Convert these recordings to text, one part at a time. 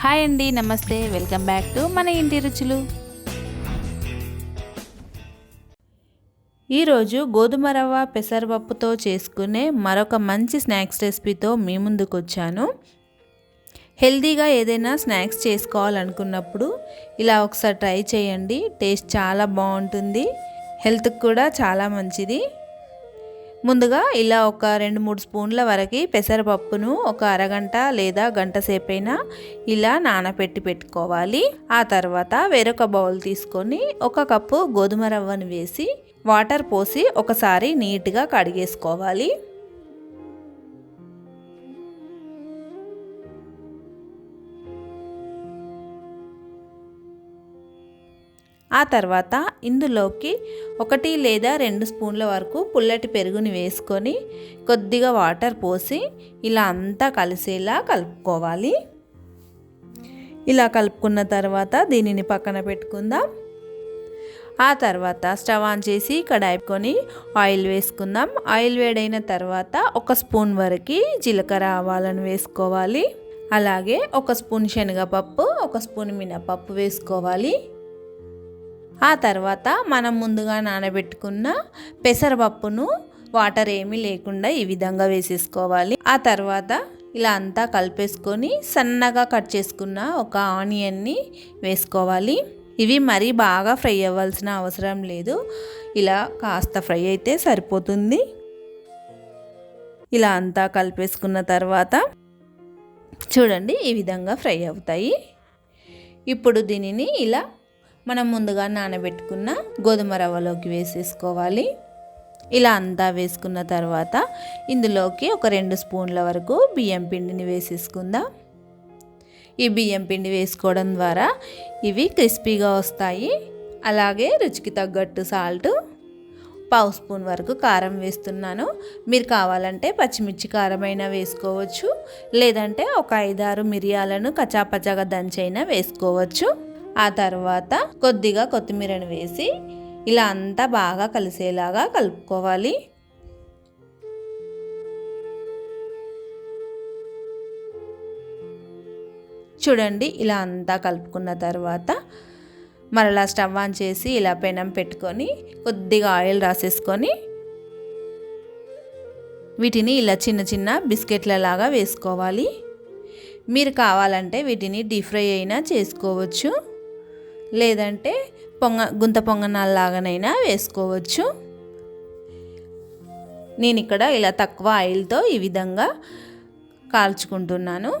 Hi అండి నమస్తే. Welcome back to మన ఇంటి రుచులు. ఈరోజు గోధుమ రవ్వ పెసరపప్పుతో చేసుకునే మరొక మంచి స్నాక్స్ రెసిపీతో మీ ముందుకు వచ్చాను హెల్తీగా ఏదైనా స్నాక్స్ చేసుకోవాలనుకున్నప్పుడు ఇలా ఒకసారి ట్రై చేయండి. టేస్ట్ చాలా బాగుంటుంది. హెల్త్కి కూడా చాలా మంచిది. ముందుగా ఇలా ఒక రెండు మూడు స్పూన్ల వరకు పెసరపప్పును ఒక అరగంట లేదా గంట సేపైనా ఇలా నానబెట్టి పెట్టుకోవాలి. ఆ తర్వాత వేరొక బౌల్ తీసుకొని ఒక కప్పు గోధుమ రవ్వను వేసి వాటర్ పోసి ఒకసారి నీట్గా కడిగేసుకోవాలి. ఆ తర్వాత ఇందులోకి ఒకటి లేదా రెండు స్పూన్ల వరకు పుల్లటి పెరుగుని వేసుకొని కొద్దిగా వాటర్ పోసి ఇలా అంతా కలిసేలా కలుపుకోవాలి. ఇలా కలుపుకున్న తర్వాత దీనిని పక్కన పెట్టుకుందాం. ఆ తర్వాత స్టవ్ ఆన్ చేసి కడాయికొని ఆయిల్ వేసుకుందాం. ఆయిల్ వేడైన తర్వాత ఒక స్పూన్ వరకు జీలకర్ర ఆవాలను వేసుకోవాలి. అలాగే ఒక స్పూన్ శనగపప్పు ఒక స్పూన్ మినపప్పు వేసుకోవాలి. ఆ తర్వాత మనం ముందుగా నానబెట్టుకున్న పెసరపప్పును వాటర్ ఏమీ లేకుండా ఈ విధంగా వేసేసుకోవాలి. ఆ తర్వాత ఇలా అంతా కలిపేసుకొని సన్నగా కట్ చేసుకున్న ఒక ఆనియన్ని వేసుకోవాలి. ఇవి మరీ బాగా ఫ్రై అవ్వాల్సిన అవసరం లేదు. ఇలా కాస్త ఫ్రై అయితే సరిపోతుంది. ఇలా అంతా కలిపేసుకున్న తర్వాత చూడండి ఈ విధంగా ఫ్రై అవుతాయి. ఇప్పుడు దీనిని ఇలా మనం ముందుగా నానబెట్టుకున్న గోధుమ రవ్వలోకి వేసేసుకోవాలి. ఇలా అంతా వేసుకున్న తర్వాత ఇందులోకి ఒక రెండు స్పూన్ల వరకు బియ్యం పిండిని వేసేసుకుందాం. ఈ బియ్యం పిండి వేసుకోవడం ద్వారా ఇవి క్రిస్పీగా వస్తాయి. అలాగే రుచికి తగ్గట్టు సాల్ట్ పావు స్పూన్ వరకు కారం వేస్తున్నాను. మీరు కావాలంటే పచ్చిమిర్చి కారమైనా వేసుకోవచ్చు. లేదంటే ఒక ఐదారు మిరియాలను కచాపచాగా దంచైనా వేసుకోవచ్చు. ఆ తర్వాత కొద్దిగా కొత్తిమీరను వేసి ఇలా అంతా బాగా కలిసేలాగా కలుపుకోవాలి. చూడండి ఇలా అంతా కలుపుకున్న తర్వాత మరలా స్టవ్ ఆన్ చేసి ఇలా పెనం పెట్టుకొని కొద్దిగా ఆయిల్ రాసేసుకొని వీటిని ఇలా చిన్న చిన్న బిస్కెట్లలాగా వేసుకోవాలి. మీరు కావాలంటే వీటిని డీప్ ఫ్రై అయినా చేసుకోవచ్చు. లేదంటే పొంగ గుంత పొంగనాల్లాగానైనా వేసుకోవచ్చు. నేను ఇక్కడ ఇలా తక్కువ ఆయిల్తో ఈ విధంగా కాల్చుకుంటున్నాను.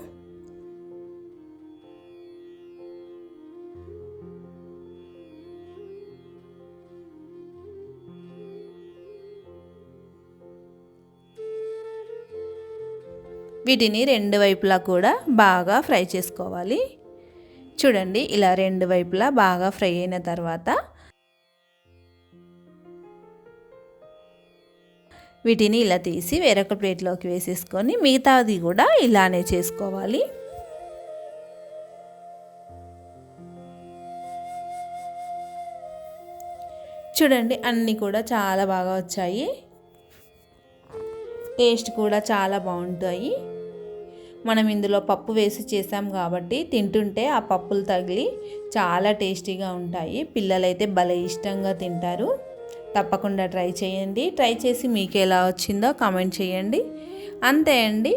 వీటిని రెండు వైపులా కూడా బాగా ఫ్రై చేసుకోవాలి. చూడండి ఇలా రెండు వైపులా బాగా ఫ్రై అయిన తర్వాత వీటిని ఇలా తీసి వేరొక ప్లేట్లోకి వేసేసుకొని మిగతాది కూడా ఇలానే చేసుకోవాలి. చూడండి అన్నీ కూడా చాలా బాగా వచ్చాయి. టేస్ట్ కూడా చాలా బాగుంటాయి. మనం ఇందులో పప్పు వేసి చేసాం కాబట్టి తింటుంటే ఆ పప్పులు తగిలి చాలా టేస్టీగా ఉంటాయి. పిల్లలైతే భలే ఇష్టంగా తింటారు. తప్పకుండా ట్రై చేయండి. ట్రై చేసి మీకు ఎలా వచ్చిందో కామెంట్ చేయండి. అంతే అండి.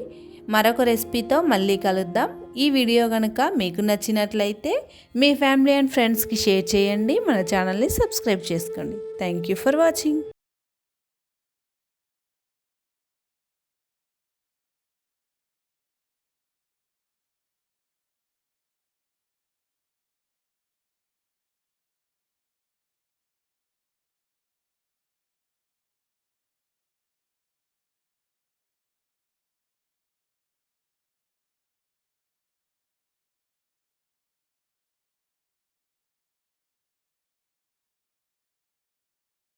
మరొక రెసిపీతో మళ్ళీ కలుద్దాం. ఈ వీడియో కనుక మీకు నచ్చినట్లయితే మీ ఫ్యామిలీ అండ్ ఫ్రెండ్స్కి షేర్ చేయండి. మన ఛానల్ని సబ్స్క్రైబ్ చేసుకోండి. Thank you for watching.